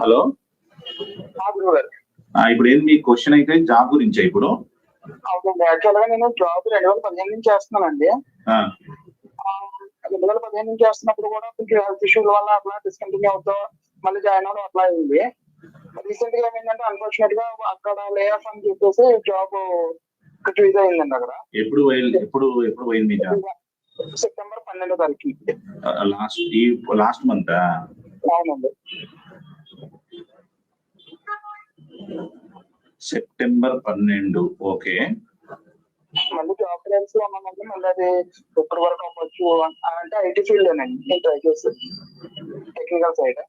Hello. ఇప్పుడు ఏంది మీ question అయితే జాబ్ గురించా ఇప్పుడు? అవునండి. యాక్చువల్గా నేను జాబ్ రెండు వేల పదిహేను నుంచి చేస్తున్నానండి. రెండు వేల పదిహేను నుంచి చేస్తున్నప్పుడు కూడా కొంచెం హెల్త్ ఇష్యూల వల్ల అట్లా డిస్కంటిన్యూ అవుతూ మళ్ళీ జాయిన్ అవ్వడం అట్లా అయింది. రీసెంట్గా ఏమైందంటే అన్ఫార్చునేట్గా అక్కడ లే ఆఫ్ అని చెప్పేసి జాబ్ కొంచెం ఇది అయిందండి అక్కడ. ఎప్పుడు ఎప్పుడు ఎప్పుడు పోయింది జాబ్ సెప్టెంబర్ పన్నెండో తారీఖు. లాస్ట్ ఈ లాస్ట్ మంత్ అవునండి. సెప్టెంబర్ పన్నెండు ఓకే. మళ్ళీ జాబ్ ట్రైల్స్లో ఉన్నామంటే మళ్ళీ అది ఎప్పటి వరకు అవ్వచ్చు అంటే ఐటీ ఫీల్డ్ అండి నేను ట్రై చేసి టెక్నికల్ సైడ్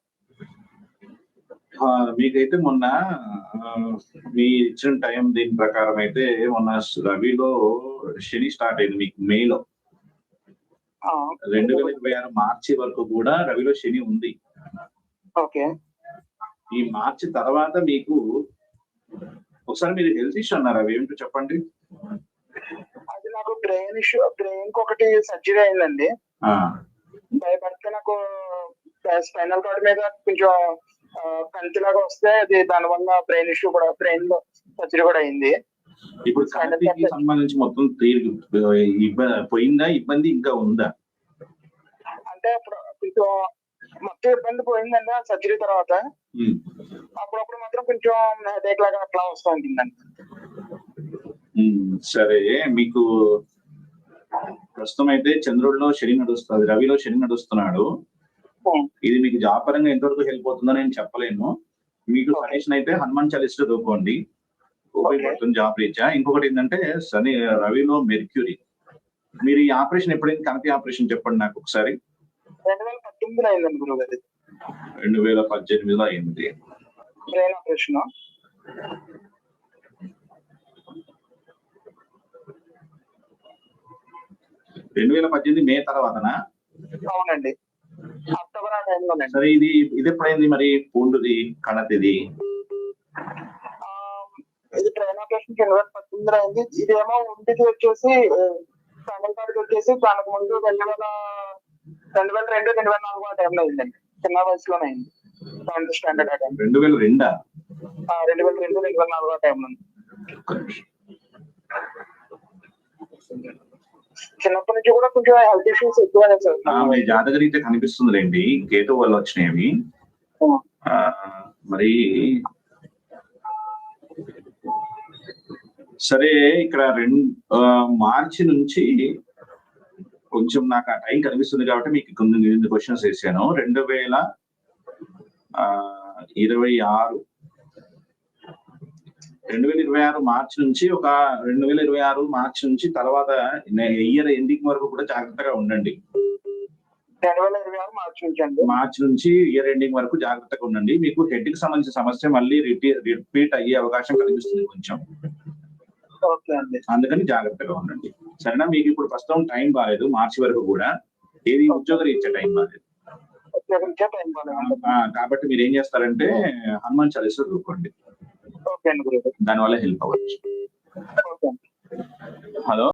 ఆ, మీకైతే మొన్న మీ ఇచ్చిన టైం దీని ప్రకారం అయితే మొన్న రవిలో శని స్టార్ట్ అయింది మీకు మేలో. రెండు వేల ఇరవై ఆరు మార్చి వరకు కూడా రవిలో శని ఉంది. ఓకే. ఈ మార్చి తర్వాత మీకు ఒకసారి మీరు హెల్త్ ఇష్యూ అన్నారు? అవి ఏమిటో చెప్పండి. అది నాకు బ్రెయిన్ ఇష్యూ బ్రెయిన్ ఒకటి సర్జరీ అయిందండి. భయపడితే నాకు స్పైనల్ కార్డ్ మీద కొంచెం ఆ, కంటిలాగా వస్తే అది దాని వల్ల బ్రెయిన్ ఇష్యూ కూడా బ్రెయిన్లో సర్జరీ కూడా అయింది. ఇప్పుడు కణతికి సంబంధించి మొత్తం తీరి ఇబ్బంది పోయిందా? ఇబ్బంది ఇంకా ఉందా? అంటే కొంచెం మొత్తం ఇబ్బంది పోయిందండి ఆ సర్జరీ తర్వాత. అప్పుడప్పుడు మాత్రం కొంచెం హెడేక్ లాగా అట్లా వస్తూ ఉంటుందండి. సరే మీకు ప్రస్తుతం అయితే చంద్రుడిలో శని నడుస్తుంది రవిలో శని నడుస్తున్నాడు. ఇది మీకు జాబ్ పరంగా ఎంతవరకు హెల్ప్ అవుతుందో నేను చెప్పలేను. మీకు సజెషన్ అయితే హనుమాన్ చాలీసా చదువుకోండి ఉపయోగపడుతుంది జాబ్ రీచా ఇంకొకటి ఏంటంటే శని రవిలో మెర్క్యూరీ. మీరు ఈ ఆపరేషన్ ఎప్పుడైంది కణతి ఆపరేషన్ చెప్పండి నాకు ఒకసారి. రెండు వేల అయిందండి గురువు గారి రెండు వేల పద్దెనిమిదిలో అయింది. బ్రెయిన్ ఆపరేషన్ రెండు వేల పద్దెనిమిది మే తర్వాతనా? అవునండి. అక్టోబర్ ఆ టైంలోనండి సరే ఇది ఇది ఎప్పుడైంది మరి? పూండుది కణతిది? ఇది ట్రైన్ ఆపరేషన్ రెండు వేల పద్దెనిమిదిలో అయింది. ఇదేమో ఉండిది వచ్చేసి కార్డ్ వచ్చేసి దానికి ముందు రెండు వేల రెండు వేల రెండు రెండు వేల నాలుగు ఆ టైంలో అయిందండి. చిన్న వయసులోనే అయింది. సెవెంత్ స్టాండర్డ్ ఆ టైం రెండు వేల రెండా? రెండు వేల రెండు రెండు వేల నాలుగు ఆ టైంలో. చిన్నప్పటి నుంచి కూడా కొంచెం హెల్త్ ఇష్యూస్ ఆ, మీ జాతక రీత్యా కనిపిస్తుందిలేండి. కేతు వల్ల వచ్చినాయి మరి సరే ఇక్కడ రెండు మార్చి నుంచి కొంచెం నాకు ఆ టైం కనిపిస్తుంది కాబట్టి మీకు కొన్ని క్వశ్చన్స్ వేసాను. రెండు వేల ఇరవై ఆరు రెండు వేల ఇరవై ఆరు మార్చి నుంచి ఒక రెండు వేల ఇరవై ఆరు మార్చి నుంచి తర్వాత ఇయర్ ఎండింగ్ వరకు కూడా జాగ్రత్తగా ఉండండి. మార్చి నుంచి అండి. మార్చి నుంచి ఇయర్ ఎండింగ్ వరకు జాగ్రత్తగా ఉండండి. మీకు హెడ్కి సంబంధించిన సమస్య మళ్ళీ రిపీట్ అయ్యే అవకాశం కనిపిస్తుంది కొంచెం. అందుకని జాగ్రత్తగా ఉండండి. సరేనా? మీకు ఇప్పుడు ప్రస్తుతం టైం బాగాలేదు మార్చి వరకు కూడా. ఏది ఉద్యోగ రీత్యా టైం బాగాలేదు కాబట్టి మీరు ఏం చేస్తారంటే హనుమాన్ చాలీసా చదువుకోండి. దానివల్ల హెల్ప్ అవ్వచ్చు. హలో?